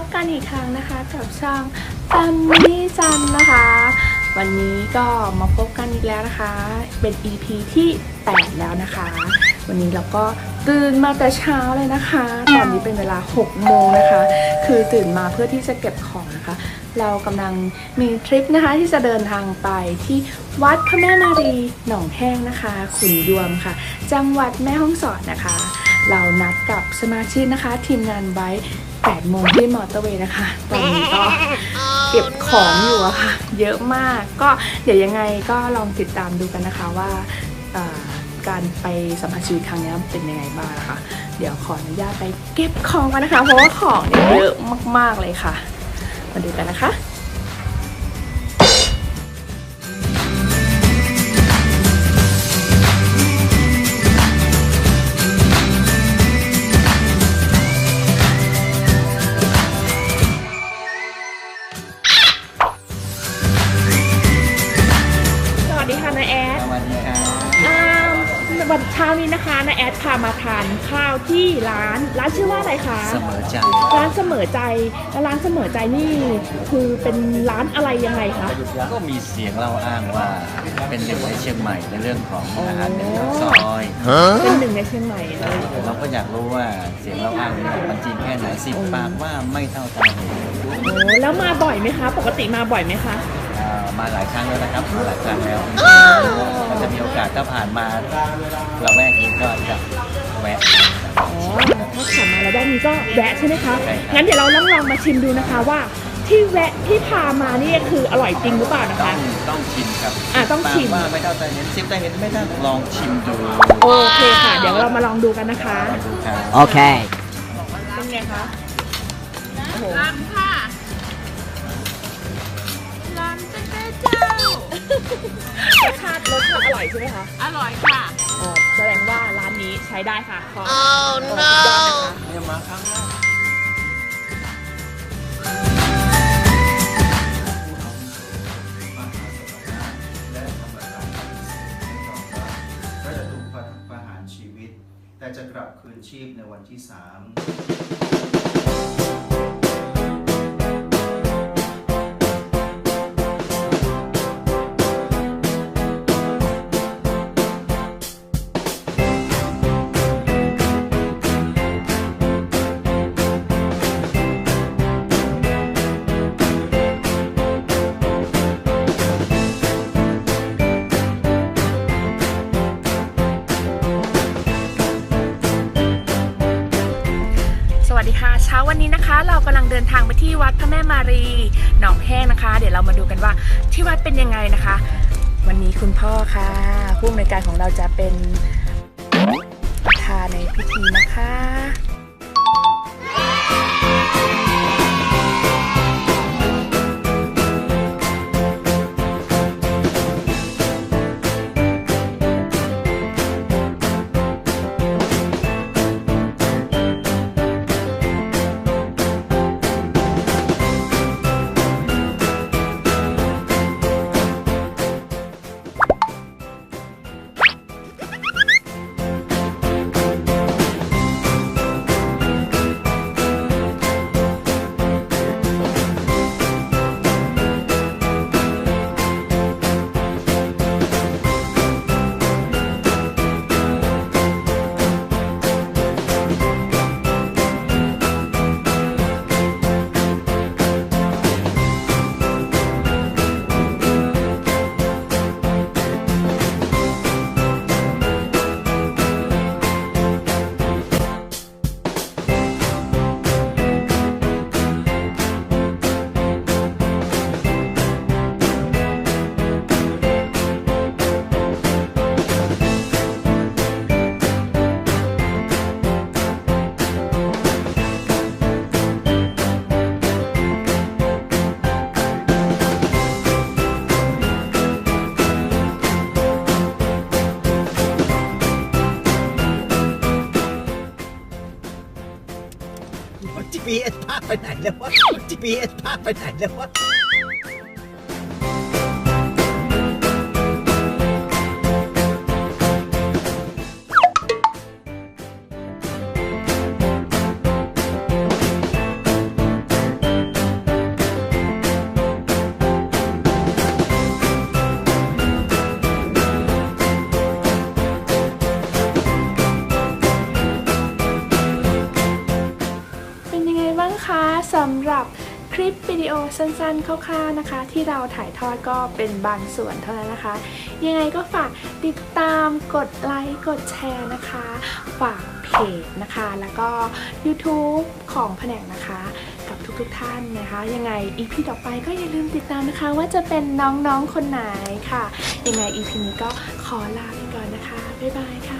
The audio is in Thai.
บกันอีกครั้งนะคะกับช่อง Family จันนะคะ วันนี้ก็มาพบกันอีกแล้วนะคะ เป็น EP ที่ 8 แล้วนะคะ วันนี้เราก็ตื่นมาแต่เช้าเลยนะคะ ตอนนี้เป็นเวลา 6 โมงนะคะ คือตื่นมาเพื่อที่จะเก็บของนะคะ เรากำลังมีทริปนะคะที่จะเดินทางไปที่วัดพระแม่มารีหนองแห้งนะคะ ขุนยวมค่ะ จังหวัดแม่ฮ่องสอนนะคะ เรานัดกับสมาชิกนะคะ ทีมงานไว้8โมงที่มอเตอร์เวย์นะคะ ตอนนี้ก็เก็บของอยู่อะค่ะ เยอะมาก ก็เดี๋ยวยังไงก็ลองติดตามดูกันนะคะว่าการไปสัมผัสชีวิตครั้งนี้เป็นยังไงบ้างนะคะ เดี๋ยวขออนุญาตไปเก็บของกันนะคะ เพราะว่าของเนี่ยเยอะมากๆเลยค่ะ มาดูกันนะคะ วันเช้านี้นะคะนาแอดพามาทานข้าวที่ร้านร้านชื่อว่าอะไรคะเสมอใจ ร้านเสมอใจแล้วร้านเสมอใจนี่คือเป็นร้านอะไรยังไงคะ ก็มีเสียงเล่าอ้างว่าเป็นหนึ่งในเชียงใหม่ในเรื่องของอาหารเป็นข้าวซอยเป็นหนึ่งในเชียงใหม่เลยเราก็อยากรู้ว่าเสียงเล่าอ้างนี้มันจริงแค่ไหนสิบปากว่าไม่เท่าตาเห็นโอ้แล้วมาบ่อยไหมคะ ปกติมาบ่อยไหมคะอ่า มาหลายครั้งแล้วนะครับมาหลายครั้งแล้วมันจะมีโอกาสถ้าผ่านมาเราแวกนี้ก็จะแวะอ๋อถ้าผ่านมาแล้วด้านนี้ก็แวะใช่ไหมคะ ใช่ครับ งั้นเดี๋ยวเราลองลองมาชิมดูนะคะว่าที่แวะที่พามานี่คืออร่อยจริงหรือเปล่านะต้อคะ งต้องชิมครับอะต้องชิม ปากว่าไม่เท่าตาเห็นสิบตาเห็นไม่เท่าลองชิมดูโอเคค่ะ เดี๋ยวเรามาลองดูกันนะคะ ลองดูครับ Okay. เป็นไงคะ โอ้โหร้านค่ะร้าน เจ๊เจ้ารสชาติรสชาติอร่อยใช่ไหมคะอร่อยค่ะอ๋อแสดงว่าร้านนี้ใช้ได้ค่ะขอ Oh สุดยอดนะคะเนี่ยมาครั้งแรกและธรรมทานไม่ยอมรับและจะถูกประหารชีวิตแต่จะกลับคืนชีพในวันที่สาม วัสดีค่ะเช้าวันนี้นะคะ เรากำลังเดินทางไปที่วัดพระแม่มารีหนองแห้งนะคะ เดี๋ยวเรามาดูกันว่าที่วัดเป็นยังไงนะคะ วันนี้คุณพ่อค่ะผู้อำนวยการของเราจะเป็นประธานในพิธีนะคะ GPS พาไปไหนแล้ววะ GPS พาไปไหนแล้ววะ คลิปวิดีโอสั้นๆ คร่าวๆนะคะ ที่เราถ่ายทอดก็เป็นบางส่วนเท่านั้นนะคะ ยังไงก็ฝากติดตามกดไลค์กดแชร์นะคะ ฝากเพจนะคะ แล้วก็ YouTube ของแผนกนะคะ กับทุกๆท่านนะคะ ยังไง EP ต่อไปก็อย่าลืมติดตามนะคะ ว่าจะเป็นน้องๆคนไหนค่ะ ยังไง EP นี้ก็ขอลาไปก่อนนะคะ บ๊ายบายค่ะ